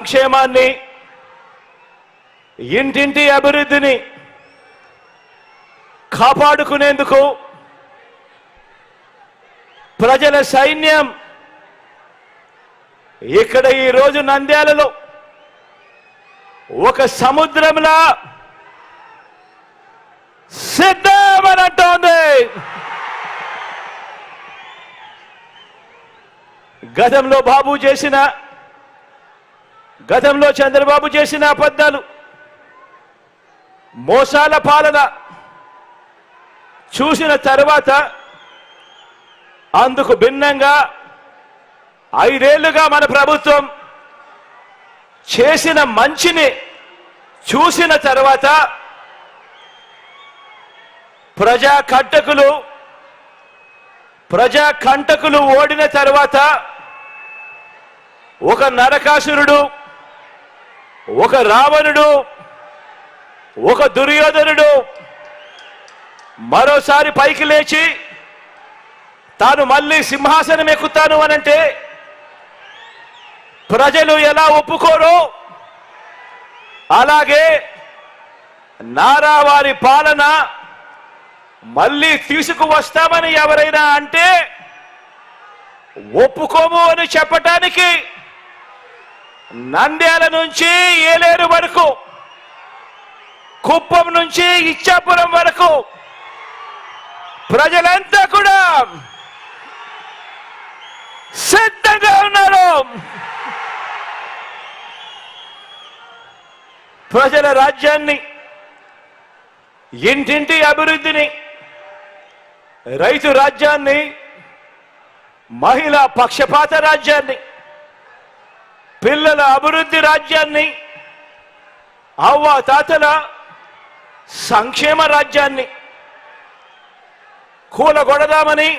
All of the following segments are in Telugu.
క్షేమాన్ని ఇంటింటి అభివృద్ధిని కాపాడుకునేందుకు ప్రజల సైన్యం ఇక్కడ ఈ రోజు నంద్యాలలో ఒక సముద్రంలా సిద్ధమనంటోంది గతంలో బాబు చేసిన గతంలో చంద్రబాబు చేసిన అబద్ధాలు మోసాల పాలన చూసిన తర్వాత అందుకు భిన్నంగా ఐదేళ్ళుగా మన ప్రభుత్వం చేసిన మంచిని చూసిన తర్వాత ప్రజా కంటకులు ప్రజా కంటకులు ఓడిన తర్వాత ఒక నరకాసురుడు ఒక రావణుడు ఒక దుర్యోధనుడు మరోసారి పైకి లేచి తాను మళ్ళీ సింహాసనం ఎక్కుతాను అనంటే ప్రజలు ఎలా ఒప్పుకోరో అలాగే నారా వారి పాలన మళ్ళీ తీసుకువస్తామని ఎవరైనా అంటే ఒప్పుకోము అని చెప్పటానికి నంద్యాల నుంచి ఏలేరు వరకు కుప్పం నుంచి ఇచ్చాపురం వరకు ప్రజలంతా కూడా సిద్ధంగా ఉన్నారు. ప్రజల రాజ్యాన్ని ఇంటింటి అభివృద్ధిని రైతు రాజ్యాన్ని మహిళా పక్షపాత రాజ్యాన్ని పిల్లల అభివృద్ధి రాజ్యాన్ని అవ్వ తాతల సంక్షేమ రాజ్యాన్ని కూలగొడదామని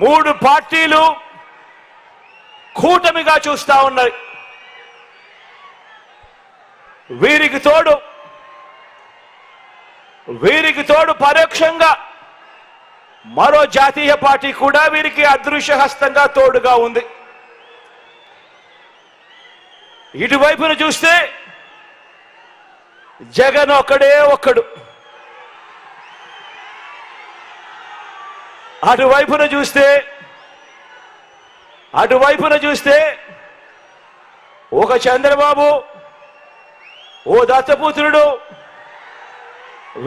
మూడు పార్టీలు కూటమిగా చూస్తా ఉన్నాయి. వీరికి తోడు వీరికి తోడు పరోక్షంగా మరో జాతీయ పార్టీ కూడా వీరికి అదృశ్య హస్తంగా తోడుగా ఉంది. ఇటువైపున చూస్తే జగన్ ఒక్కడే ఒక్కడు. అటువైపున చూస్తే అటువైపున చూస్తే ఒక చంద్రబాబు ఓ దత్తపుత్రుడు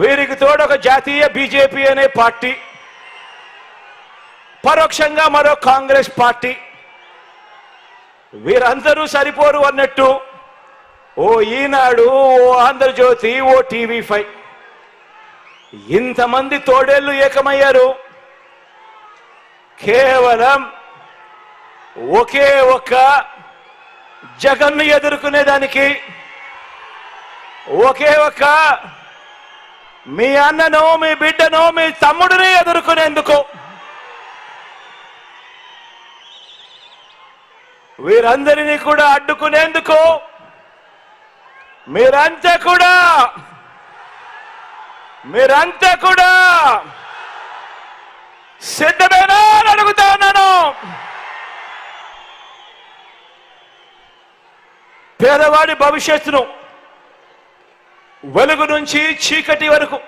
వీరికి తోడు ఒక జాతీయ బీజేపీ అనే పార్టీ పరోక్షంగా మరో కాంగ్రెస్ పార్టీ. వీరందరూ సరిపోరు అన్నట్టు. ఓ ఈనాడు ఓ ఆంధ్రజ్యోతి ఓ టీవీ ఫైవ్ ఇంతమంది తోడేళ్ళు ఏకమయ్యారు. కేవలం ఒకే ఒక్క జగన్ను ఎదుర్కొనేదానికి ఒకే ఒక్క మీ అన్నను మీ బిడ్డను మీ తమ్ముడిని ఎదుర్కొనేందుకు. వీరందరినీ కూడా అడ్డుకునేందుకు మీరంతా కూడా మీరంతా కూడా సిద్ధమేనా అని అడుగుతా ఉన్నాను. పేదవాడి భవిష్యత్తును వెలుగు నుంచి చీకటి వరకు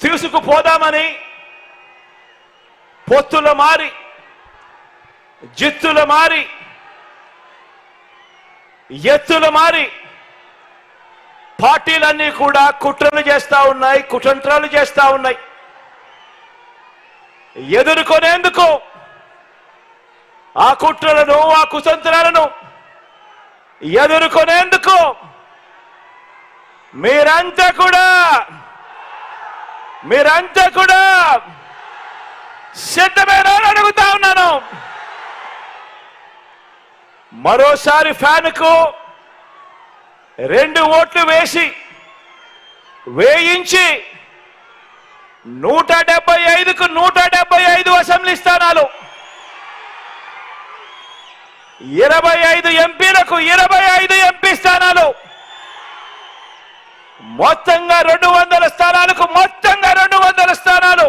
తీసుకుపోదామని పొత్తుల మారి జిత్తులు మారి ఎత్తులు మారి పార్టీలన్నీ కూడా కుట్రలు చేస్తా ఉన్నాయి కుటంత్రాలు చేస్తా ఉన్నాయి. ఎదుర్కొనేందుకు ఆ కుట్రలను ఆ కుతంత్రాలను ఎదుర్కొనేందుకు మీరంతా కూడా మీరంతా కూడా సిద్ధమేనా అడుగుతా ఉన్నాను. మరోసారి ఫ్యాన్కు రెండు ఓట్లు వేసి వేయించి నూట డెబ్బై ఐదుకు నూట డెబ్బై ఐదు అసెంబ్లీ స్థానాలు. ఇరవై ఐదు ఎంపీలకు ఇరవై ఐదు ఎంపీ స్థానాలు. మొత్తంగా రెండు వందల స్థానాలకు మొత్తంగా రెండు వందల స్థానాలు.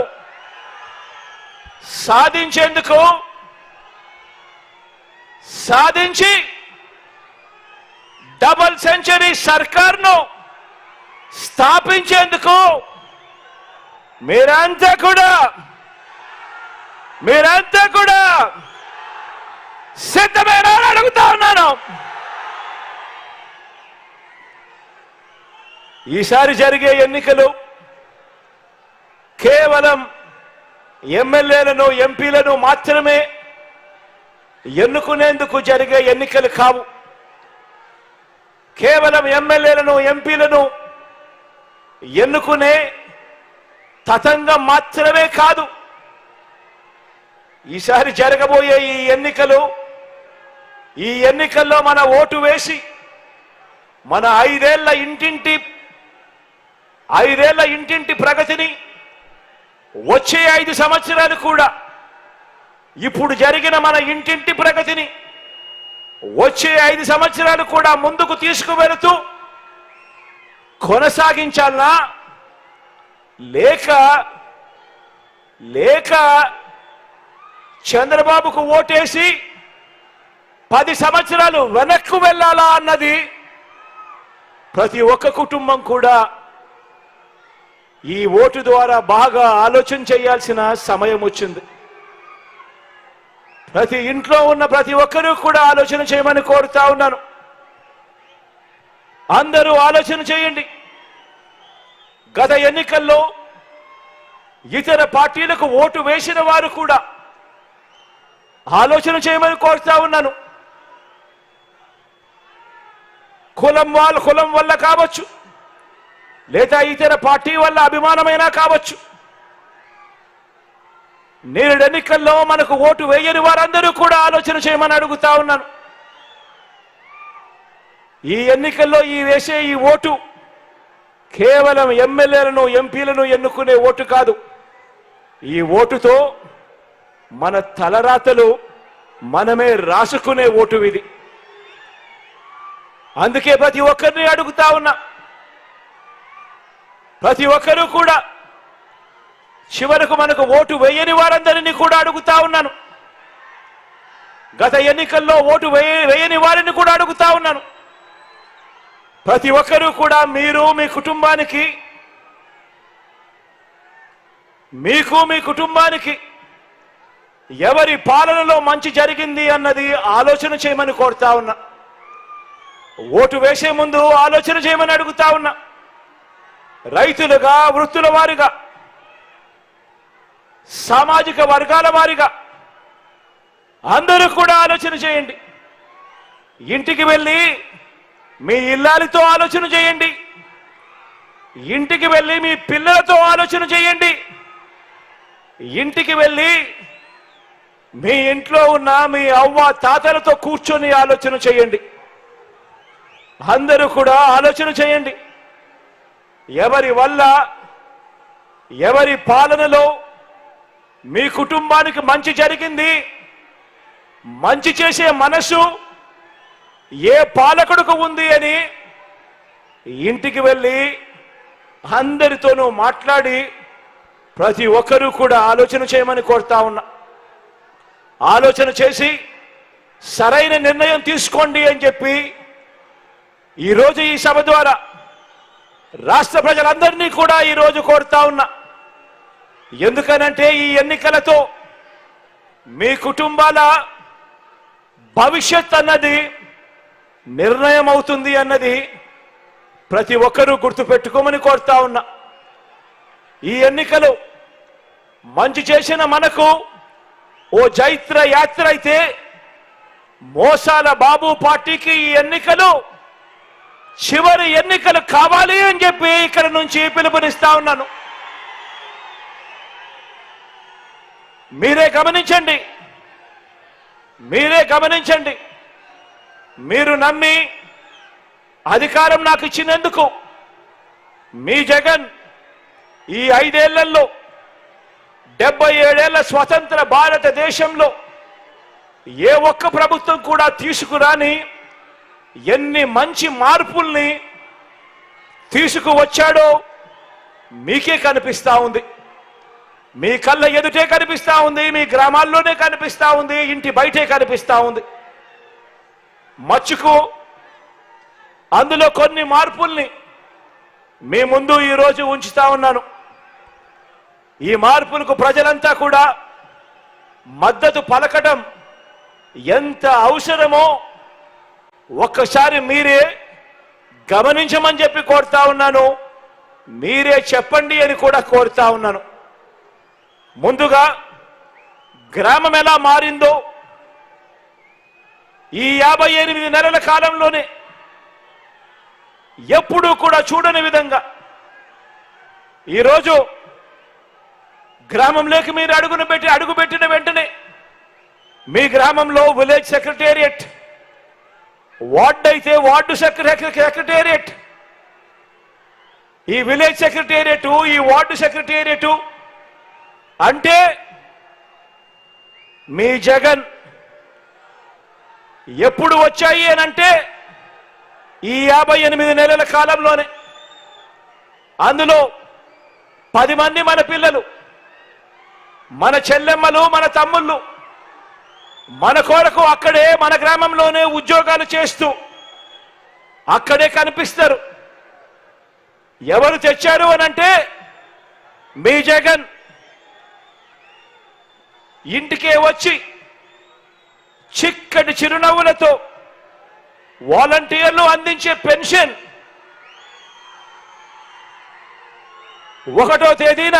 సాధించేందుకు సాధించి డబల్ సెంచరీ సర్కార్ను స్థాపించేందుకు మీరంతా కూడా మీరంతా కూడా సిద్ధమైన అని అడుగుతా ఉన్నాను. ఈసారి జరిగే ఎన్నికలు కేవలం ఎమ్మెల్యేలను ఎంపీలను మాత్రమే ఎన్నుకునేందుకు జరిగే ఎన్నికలు కావు. కేవలం ఎమ్మెల్యేలను ఎంపీలను ఎన్నుకునే తతంగం మాత్రమే కాదు. ఈసారి జరగబోయే ఈ ఎన్నికలు ఈ ఎన్నికల్లో మన ఓటు వేసి మన ఐదేళ్ళ ఇంటింటి ఐదేళ్ళ ఇంటింటి ప్రగతిని వచ్చే ఐదు సంవత్సరాలు కూడా ఇప్పుడు జరిగిన మన ఇంటింటి ప్రగతిని వచ్చే ఐదు సంవత్సరాలు కూడా ముందుకు తీసుకువెళుతూ కొనసాగించాలనా లేక లేక చంద్రబాబుకు ఓటేసి పది సంవత్సరాలు వెనక్కు వెళ్ళాలా అన్నది ప్రతి ఒక్క కుటుంబం కూడా ఈ ఓటు ద్వారా బాగా ఆలోచన చేయాల్సిన సమయం వచ్చింది. ప్రతి ఇంట్లో ఉన్న ప్రతి ఒక్కరూ కూడా ఆలోచన చేయమని కోరుతా ఉన్నాను. అందరూ ఆలోచన చేయండి. గత ఎన్నికల్లో ఇతర పార్టీలకు ఓటు వేసిన వారు కూడా ఆలోచన చేయమని కోరుతా ఉన్నాను. కులం వాళ్ళ కులం వల్ల కావచ్చు లేదా ఇతర పార్టీ వల్ల అభిమానమైనా కావచ్చు నేడు ఎన్నికల్లో మనకు ఓటు వేయని వారందరూ కూడా ఆలోచన చేయమని అడుగుతా ఉన్నాను. ఈ ఎన్నికల్లో ఈ వేసే ఈ ఓటు కేవలం ఎమ్మెల్యేలను ఎంపీలను ఎన్నుకునే ఓటు కాదు. ఈ ఓటుతో మన తలరాతలు మనమే రాసుకునే ఓటు ఇది. అందుకే ప్రతి ఒక్కరిని అడుగుతా ఉన్నా. ప్రతి ఒక్కరూ కూడా చివరకు మనకు ఓటు వేయని వారందరినీ కూడా అడుగుతా ఉన్నాను. గత ఎన్నికల్లో ఓటు వేయ వేయని వారిని కూడా అడుగుతా ఉన్నాను. ప్రతి ఒక్కరూ కూడా మీరు మీ కుటుంబానికి మీకు మీ కుటుంబానికి ఎవరి పాలనలో మంచి జరిగింది అన్నది ఆలోచన చేయమని కోరుతా ఉన్నా. ఓటు వేసే ముందు ఆలోచన చేయమని అడుగుతా ఉన్నా. రైతులుగా వృత్తుల వారిగా సామాజిక వర్గాల వారిగా అందరూ కూడా ఆలోచన చేయండి. ఇంటికి వెళ్ళి మీ ఇల్లాలతో ఆలోచన చేయండి. ఇంటికి వెళ్ళి మీ పిల్లలతో ఆలోచన చేయండి. ఇంటికి వెళ్ళి మీ ఇంట్లో ఉన్న మీ అవ్వ తాతలతో కూర్చొని ఆలోచన చేయండి. అందరూ కూడా ఆలోచన చేయండి. ఎవరి వల్ల ఎవరి పాలనలో మీ కుటుంబానికి మంచి జరిగింది. మంచి చేసే మనసు ఏ పాలకుడుకు ఉంది అని ఇంటికి వెళ్ళి అందరితోనూ మాట్లాడి ప్రతి ఒక్కరూ కూడా ఆలోచన చేయమని కోరుతా ఉన్నా. ఆలోచన చేసి సరైన నిర్ణయం తీసుకోండి అని చెప్పి ఈరోజు ఈ సభ ద్వారా రాష్ట్ర ప్రజలందరినీ కూడా ఈరోజు కోరుతా ఉన్నా. ఎందుకనంటే ఈ ఎన్నికలతో మీ కుటుంబాల భవిష్యత్ అన్నది నిర్ణయం అవుతుంది అన్నది ప్రతి ఒక్కరూ గుర్తుపెట్టుకోమని కోరుతా ఉన్నా. ఈ ఎన్నికలు మంచి చేసిన మనకు ఓ జైత్ర యాత్ర అయితే మోసాల బాబు పార్టీకి ఈ ఎన్నికలు చివరి ఎన్నికలు కావాలి అని చెప్పి ఇక్కడ నుంచి పిలుపునిస్తా ఉన్నాను. మీరే గమనించండి. మీరే గమనించండి. మీరు నమ్మి అధికారం నాకు ఇచ్చినందుకు మీ జగన్ ఈ ఐదేళ్ళలో డెబ్బై ఏడేళ్ళ స్వతంత్ర భారతదేశంలో ఏ ఒక్క ప్రభుత్వం కూడా తీసుకురాని ఎన్ని మంచి మార్పుల్ని తీసుకువచ్చాడో మీకే కనిపిస్తా ఉంది. మీ కళ్ళ ఎదుటే కనిపిస్తూ ఉంది మీ గ్రామాల్లోనే కనిపిస్తూ ఉంది ఇంటి బయటే కనిపిస్తా ఉంది. మచ్చుకు అందులో కొన్ని మార్పుల్ని మీ ముందు ఈరోజు ఉంచుతా ఉన్నాను. ఈ మార్పులకు ప్రజలంతా కూడా మద్దతు పలకడం ఎంత అవసరమో ఒక్కసారి మీరే గమనించమని చెప్పి కోరుతా ఉన్నాను. మీరే చెప్పండి అని కూడా కోరుతా ఉన్నాను. ముందుగా గ్రామం ఎలా మారిందో ఈ యాభై ఎనిమిది నెలల కాలంలోనే ఎప్పుడూ కూడా చూడని విధంగా ఈరోజు గ్రామంలోకి మీరు అడుగును పెట్టి అడుగు పెట్టిన వెంటనే మీ గ్రామంలో విలేజ్ సెక్రటేరియట్ వార్డ్ అయితే వార్డు సెక్రటేరియట్. ఈ విలేజ్ సెక్రటేరియట్ ఈ వార్డు సెక్రటేరియట్ అంటే మీ జగన్ ఎప్పుడు వచ్చాయి అని అంటే ఈ యాభై ఎనిమిది నెలల కాలంలోనే. అందులో పది మంది మన పిల్లలు మన చెల్లెమ్మలు మన తమ్ముళ్ళు మన కొరకు అక్కడే మన గ్రామంలోనే ఉద్యోగాలు చేస్తూ అక్కడే కనిపిస్తారు. ఎవరు తెచ్చారు అనంటే అంటే మీ జగన్. ఇంటికే వచ్చి చిక్కటి చిరునవ్వులతో వాలంటీర్లు అందించే పెన్షన్ ఒకటో తేదీన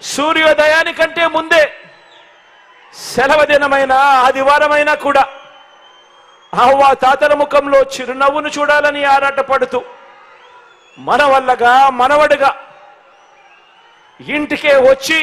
సూర్యోదయానికంటే ముందే సెలవు దినమైన ఆదివారమైనా కూడా అవ్వ తాతల ముఖంలో చిరునవ్వును చూడాలని ఆరాటపడుతూ మనవల్లగా మనవడుగా ఇంటికే వచ్చి